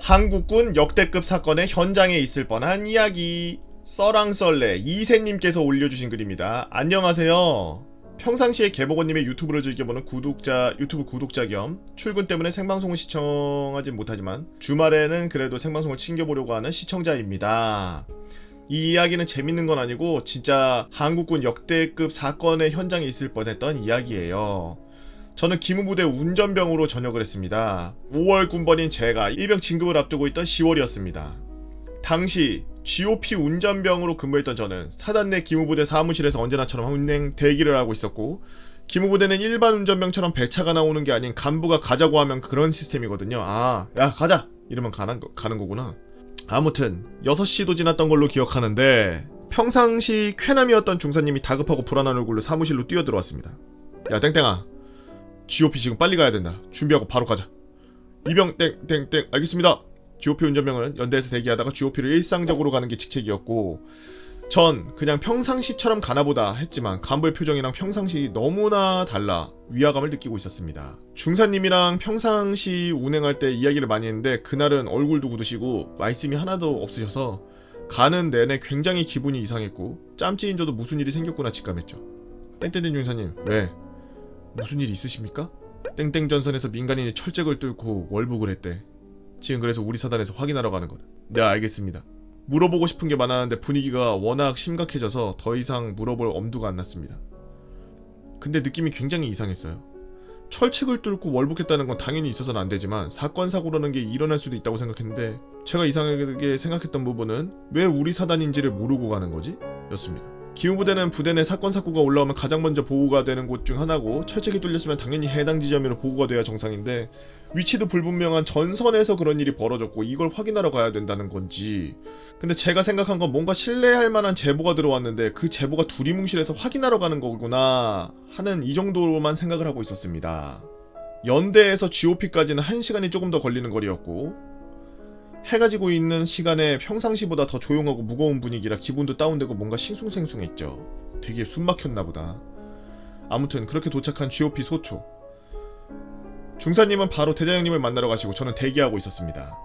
한국군 역대급 사건의 현장에 있을 뻔한 이야기. 써랑썰레 이세님께서 올려주신 글입니다. 안녕하세요. 평상시에 개보건님의 유튜브를 즐겨보는 구독자 유튜브 구독자 겸 출근 때문에 생방송을 시청하진 못하지만 주말에는 그래도 생방송을 챙겨보려고 하는 시청자입니다. 이 이야기는 재밌는 건 아니고 진짜 한국군 역대급 사건의 현장에 있을 뻔했던 이야기예요. 저는 기무부대 운전병으로 전역을 했습니다. 5월 군번인 제가 일병 진급을 앞두고 있던 10월이었습니다. 당시 GOP 운전병으로 근무했던 저는 사단 내 기무부대 사무실에서 언제나처럼 운행 대기를 하고 있었고 기무부대는 일반 운전병처럼 배차가 나오는 게 아닌 간부가 가자고 하면 그런 시스템이거든요. 아, 야 가자 이러면 가는, 거, 가는 거구나. 아무튼 6시도 지났던 걸로 기억하는데 평상시 쾌남이었던 중사님이 다급하고 불안한 얼굴로 사무실로 뛰어들어왔습니다. 야 땡땡아 GOP 지금 빨리 가야 된다. 준비하고 바로 가자. 이병 땡땡땡 알겠습니다. GOP 운전병은 연대에서 대기하다가 GOP를 일상적으로 가는 게 직책이었고 전 그냥 평상시처럼 가나보다 했지만 간부의 표정이랑 평상시 너무나 달라 위화감을 느끼고 있었습니다. 중사님이랑 평상시 운행할 때 이야기를 많이 했는데 그날은 얼굴도 굳으시고 말씀이 하나도 없으셔서 가는 내내 굉장히 기분이 이상했고 짬찌인 저도 무슨 일이 생겼구나 직감했죠. 땡땡땡 중사님 왜? 무슨 일 있으십니까? 땡땡 전선에서 민간인이 철책을 뚫고 월북을 했대. 지금 그래서 우리 사단에서 확인하러 가는 거다. 네 알겠습니다. 물어보고 싶은 게 많았는데 분위기가 워낙 심각해져서 더 이상 물어볼 엄두가 안 났습니다. 근데 느낌이 굉장히 이상했어요. 철책을 뚫고 월북했다는 건 당연히 있어서는 안 되지만 사건 사고라는 게 일어날 수도 있다고 생각했는데 제가 이상하게 생각했던 부분은 왜 우리 사단인지를 모르고 가는 거지? 였습니다. 기후부대는 부대 내 사건 사고가 올라오면 가장 먼저 보고가 되는 곳 중 하나고 철책이 뚫렸으면 당연히 해당 지점으로 보고가 돼야 정상인데 위치도 불분명한 전선에서 그런 일이 벌어졌고 이걸 확인하러 가야 된다는 건지 근데 제가 생각한 건 뭔가 신뢰할 만한 제보가 들어왔는데 그 제보가 두리뭉실해서 확인하러 가는 거구나 하는 이 정도로만 생각을 하고 있었습니다. 연대에서 GOP까지는 1시간이 조금 더 걸리는 거리였고 해가 지고 있는 시간에 평상시보다 더 조용하고 무거운 분위기라 기분도 다운되고 뭔가 싱숭생숭했죠. 되게 숨 막혔나 보다. 아무튼 그렇게 도착한 GOP 소초. 중사님은 바로 대대장님을 만나러 가시고 저는 대기하고 있었습니다.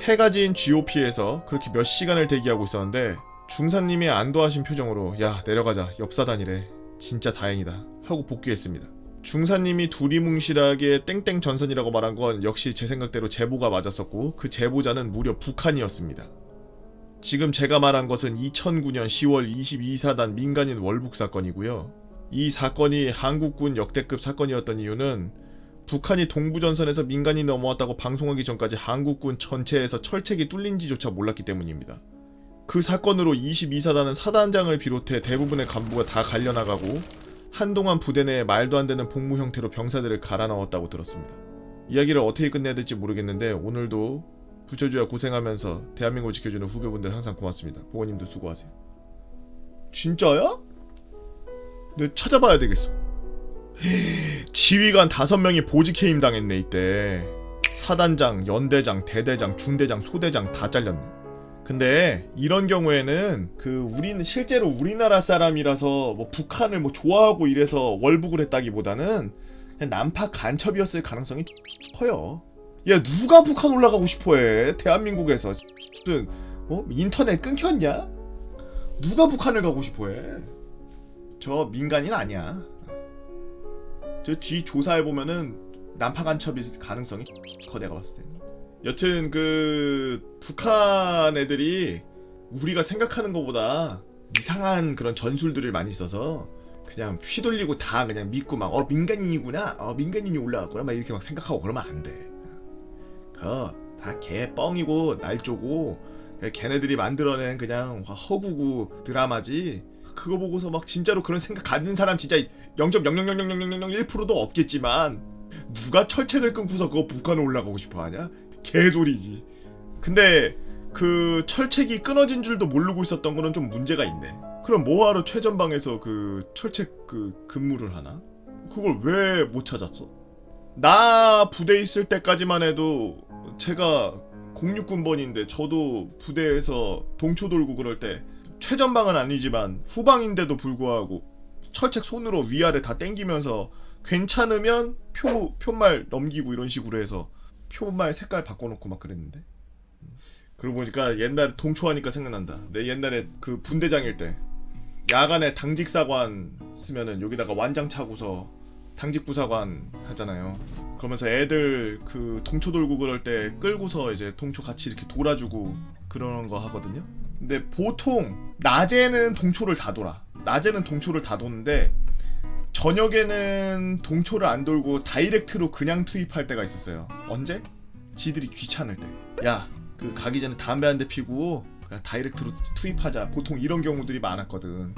해가 진 GOP에서 그렇게 몇 시간을 대기하고 있었는데 중사님이 안도하신 표정으로 야 내려가자 옆사단이래 진짜 다행이다 하고 복귀했습니다. 중사님이 두리뭉실하게 땡땡 전선이라고 말한 건 역시 제 생각대로 제보가 맞았었고 그 제보자는 무려 북한이었습니다. 지금 제가 말한 것은 2009년 10월 22사단 민간인 월북 사건이고요. 이 사건이 한국군 역대급 사건이었던 이유는 북한이 동부전선에서 민간인이 넘어왔다고 방송하기 전까지 한국군 전체에서 철책이 뚫린지조차 몰랐기 때문입니다. 그 사건으로 22사단은 사단장을 비롯해 대부분의 간부가 다 갈려나가고 한동안 부대 내에 말도 안 되는 복무 형태로 병사들을 갈아 넣었다고 들었습니다. 이야기를 어떻게 끝내야 될지 모르겠는데 오늘도 부처주야 고생하면서 대한민국을 지켜주는 후배분들 항상 고맙습니다. 보고님도 수고하세요. 진짜야? 내 찾아봐야 되겠어. 지휘관 다섯 명이 보직 해임 당했네 이때. 사단장, 연대장, 대대장, 중대장, 소대장 다 잘렸네. 근데 이런 경우에는 그 우리는 실제로 우리나라 사람이라서 뭐 북한을 뭐 좋아하고 이래서 월북을 했다기보다는 그냥 난파 간첩이었을 가능성이 커요. 야 누가 북한 올라가고 싶어해? 대한민국에서 무슨 뭐 인터넷 끊겼냐? 누가 북한을 가고 싶어해? 저 민간인 아니야. 저 뒤 조사해 보면은 난파 간첩일 가능성이 커 내가 봤을 때. 여튼 그 북한 애들이 우리가 생각하는 것보다 이상한 그런 전술들을 많이 써서 그냥 휘둘리고 다 그냥 믿고 막 어 민간인이구나 어 민간인이 올라왔구나 막 이렇게 막 생각하고 그러면 안 돼. 그거 다 개 뻥이고 날조고 걔네들이 만들어낸 그냥 허구구 드라마지. 그거 보고서 막 진짜로 그런 생각 갖는 사람 진짜 0.000000001%도 없겠지만 누가 철책을 끊고서 그거 북한에 올라가고 싶어 하냐? 개소리지. 근데 그 철책이 끊어진 줄도 모르고 있었던 거는 좀 문제가 있네. 그럼 뭐하러 최전방에서 그 철책 그 근무를 하나? 그걸 왜 못 찾았어? 나 부대 있을 때까지만 해도 제가 06군번인데 저도 부대에서 동초 돌고 그럴 때 최전방은 아니지만 후방인데도 불구하고 철책 손으로 위아래 다 땡기면서 괜찮으면 표 표말 넘기고 이런 식으로 해서 표말 색깔 바꿔놓고 막 그랬는데. 그러고 보니까 옛날에 동초하니까 생각난다. 내 옛날에 그 분대장일 때 야간에 당직 사관 쓰면은 여기다가 완장 차고서 당직 부사관 하잖아요. 그러면서 애들 그 동초 돌고 그럴 때 끌고서 이제 동초 같이 이렇게 돌아주고 그러는 거 하거든요. 근데 보통 낮에는 동초를 다 돌아. 낮에는 동초를 다 도는데 저녁에는 동초를 안 돌고 다이렉트로 그냥 투입할 때가 있었어요. 언제? 지들이 귀찮을 때. 야, 그 가기 전에 담배 한 대 피고 그냥 다이렉트로 투입하자. 보통 이런 경우들이 많았거든.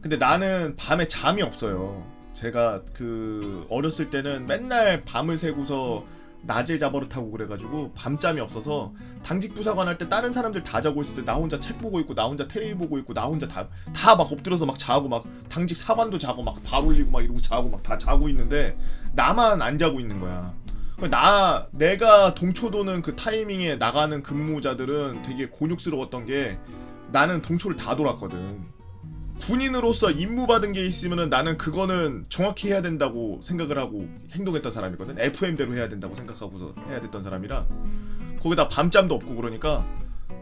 근데 나는 밤에 잠이 없어요. 제가 그 어렸을 때는 맨날 밤을 새고서 낮에 자버릇하고 그래가지고 밤잠이 없어서 당직 부사관 할 때 다른 사람들 다 자고 있을 때 나 혼자 책 보고 있고 나 혼자 테레비 보고 있고 나 혼자 다 다 막 엎드려서 막 자고 막 당직 사관도 자고 막 발 올리고 막 이러고 자고 막 다 자고 있는데 나만 안 자고 있는 거야. 나 내가 동초도는 그 타이밍에 나가는 근무자들은 되게 곤욕스러웠던 게 나는 동초를 다 돌았거든. 군인으로서 임무 받은 게 있으면은 나는 그거는 정확히 해야 된다고 생각을 하고 행동했던 사람이거든. FM대로 해야 된다고 생각하고서 해야 됐던 사람이라 거기다 밤잠도 없고 그러니까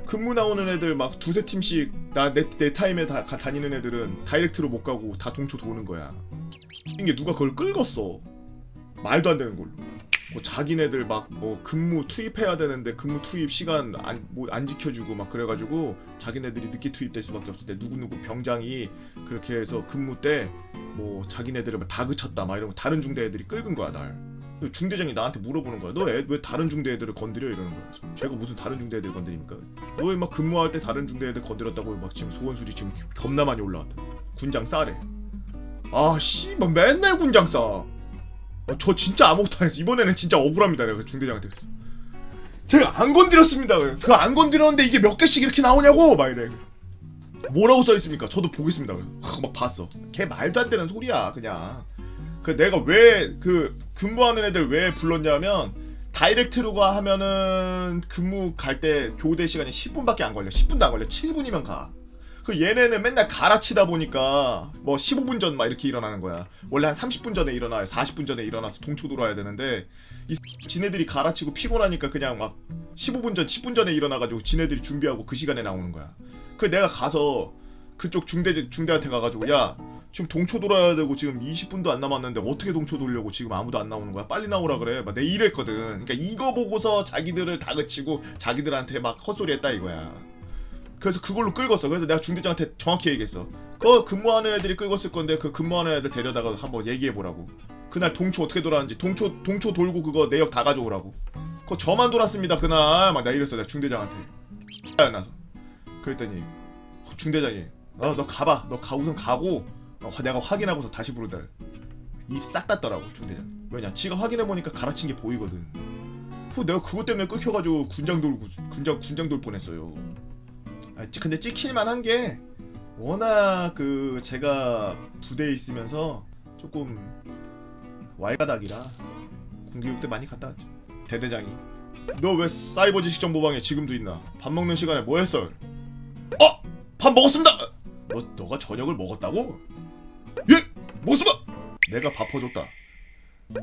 근무 나오는 애들 막 두세 팀씩 나내 내 타임에 다, 가- 다니는 애들은 다이렉트로 못 가고 다 동초 도는 거야. 이게 누가 그걸 끌었어. 말도 안 되는 걸로. 뭐 자기네들 막 뭐 근무 투입해야 되는데 근무 투입 시간 안 뭐 안 지켜주고 막 그래가지고 자기네들이 늦게 투입될 수밖에 없을 때 누구 누구 병장이 그렇게 해서 근무 때 뭐 자기네들을 막 다그쳤다 막 이런 거 다른 중대 애들이 끌은 거야 날. 중대장이 나한테 물어보는 거야. 너 왜 다른 중대 애들을 건드려 이러는 거야. 제가 무슨 다른 중대 애들 건드립니까? 너막 근무할 때 다른 중대 애들 건드렸다고 막 지금 소원술이 지금 겁나 많이 올라왔다. 군장 싸래. 아 씨발 맨날 군장 싸. 어, 저 진짜 아무것도 안 했어. 이번에는 진짜 억울합니다. 내가 그 중대장한테 그랬어. 제가 안 건드렸습니다. 그 안 건드렸는데 이게 몇 개씩 이렇게 나오냐고 막 이래. 뭐라고 써 있습니까? 저도 보겠습니다. 하, 막 봤어. 걔 말도 안 되는 소리야, 그냥. 그 내가 왜 그 근무하는 애들 왜 불렀냐면 다이렉트로가 하면은 근무 갈 때 교대 시간이 10분밖에 안 걸려. 10분도 안 걸려. 7분이면 가. 그 얘네는 맨날 갈아치다 보니까 뭐 15분 전 막 이렇게 일어나는 거야. 원래 한 30분 전에 일어나요. 40분 전에 일어나서 동초 돌아야 되는데 이 지네들이 갈아치고 피곤하니까 그냥 막 15분 전, 10분 전에 일어나가지고 지네들이 준비하고 그 시간에 나오는 거야. 그 내가 가서 그쪽 중대 중대한테 가가지고 야 지금 동초 돌아야 되고 지금 20분도 안 남았는데 어떻게 동초 돌려고 지금 아무도 안 나오는 거야? 빨리 나오라 그래. 막내 이랬거든. 그러니까 이거 보고서 자기들을 다그치고 자기들한테 막 헛소리했다 이거야. 그래서 그걸로 끌었어. 그래서 내가 중대장한테 정확히 얘기했어. 그 근무하는 애들이 끌었을 건데 그 근무하는 애들 데려다가 한번 얘기해 보라고. 그날 동초 어떻게 돌았는지 동초 동초 돌고 그거 내역 다 가져오라고. 그거 저만 돌았습니다 그날 막 나 이랬어 내가 중대장한테. 나서 그랬더니 중대장이 어 너 가봐 너 가 우선 가고 어, 내가 확인하고서 다시 부르다. 입싹 닫더라고 중대장. 왜냐 지가 확인해 보니까 갈아친 게 보이거든. 푸 내가 그것 때문에 끌혀가지고 군장 돌고 군장 군장 돌 뻔했어요. 아, 찌- 근데 찍힐만 한 게 워낙 그 제가 부대에 있으면서 조금 왈가닥이라 군교육 때 많이 갔다 왔죠. 대대장이 너 왜 사이버 지식 정보방에 지금도 있나? 밥 먹는 시간에 뭐 했어? 어? 밥 먹었습니다. 너 너가 저녁을 먹었다고? 예, 먹었습니다. 내가 밥 퍼줬다.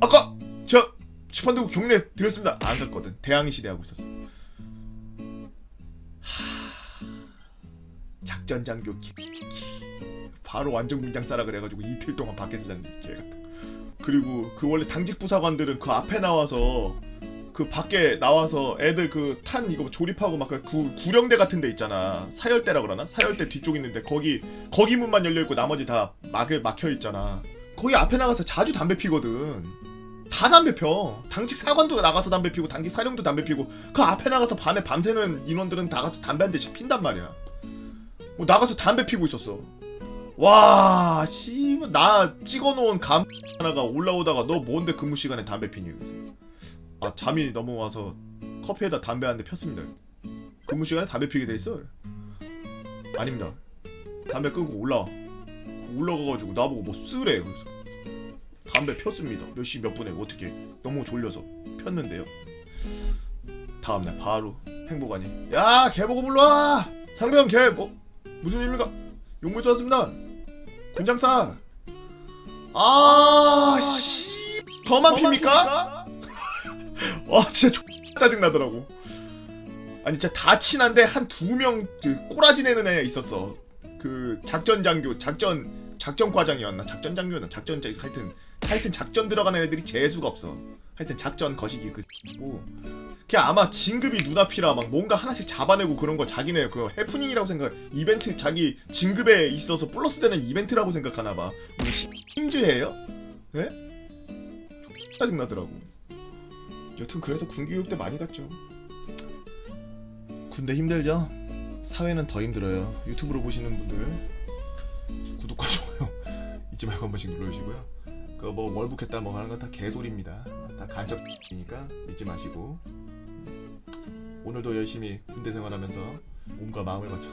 아까 저 집안되고 경례 드렸습니다. 안 갔거든. 대항해 시대 하고 있었어. 작전 장교 키 바로 완전 군장 싸라 그래가지고 이틀 동안 밖에서 잤는데 거. 그리고 그 원래 당직 부사관들은 그 앞에 나와서 그 밖에 나와서 애들 그 탄 이거 조립하고 막 그 구령대 같은 데 있잖아. 사열대라 그러나? 사열대 뒤쪽 있는데 거기 거기 문만 열려 있고 나머지 다 막, 막혀 있잖아. 거기 앞에 나가서 자주 담배 피거든. 다 담배 펴. 당직 사관도 나가서 담배 피고 당직 사령도 담배 피고 그 앞에 나가서 밤에 밤새는 인원들은 나가서 담배 한 대씩 핀단 말이야 뭐 나가서 담배 피고 있었어. 와, 씨, 나 찍어놓은 감 하나가 올라오다가 너 뭔데 근무 시간에 담배 피니? 아 잠이 넘어와서 커피에다 담배 한 대 폈습니다. 근무 시간에 담배 피게 돼 있어? 아닙니다. 담배 끄고 올라와. 올라가가지고 나보고 뭐 쓰래. 그래서 담배 폈습니다. 몇 시 몇 분에 어떻게 너무 졸려서 폈는데요. 다음날 바로 행보관이 야 개보고 불러와 상병 개 뭐 무슨 일입니까? 용물 쏘았습니다. 군장사. 아, 씨. 저만 핍니까? 와 진짜 짜증 나더라고. 아니 진짜 다 친한데 한 두명그 꼬라지 내는 애 있었어. 그 작전 장교, 작전 작전 과장이었나? 작전 장교였나? 작전 장 하여튼 하여튼 작전 들어가는 애들이 재수가 없어. 하여튼 작전 거시기 그 고. 걔 아마 진급이 눈앞이라 막 뭔가 하나씩 잡아내고 그런 걸 자기네 그 해프닝이라고 생각 이벤트 자기 진급에 있어서 플러스 되는 이벤트라고 생각하나 봐. 우리 심즈해요? 예? 짜증 나더라고. 여튼 그래서 군교육 때 많이 갔죠. 군대 힘들죠? 사회는 더 힘들어요. 유튜브로 보시는 분들 구독과 좋아요 잊지 말고 한 번씩 눌러주시고요. 그 뭐 월북했다 뭐 하는 건 다 개소리입니다. 다 간접이니까 잊지 마시고 오늘도 열심히 군대 생활하면서 몸과 마음을 바쳐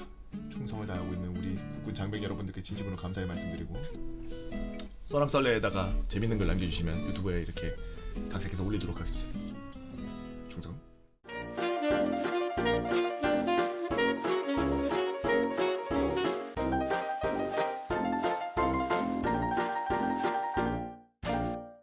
충성을 다하고 있는 우리 국군 장병 여러분들께 진심으로 감사의 말씀드리고 썰랑썰레에다가 재밌는 글 남겨주시면 유튜브에 이렇게 각색해서 올리도록 하겠습니다. 충성.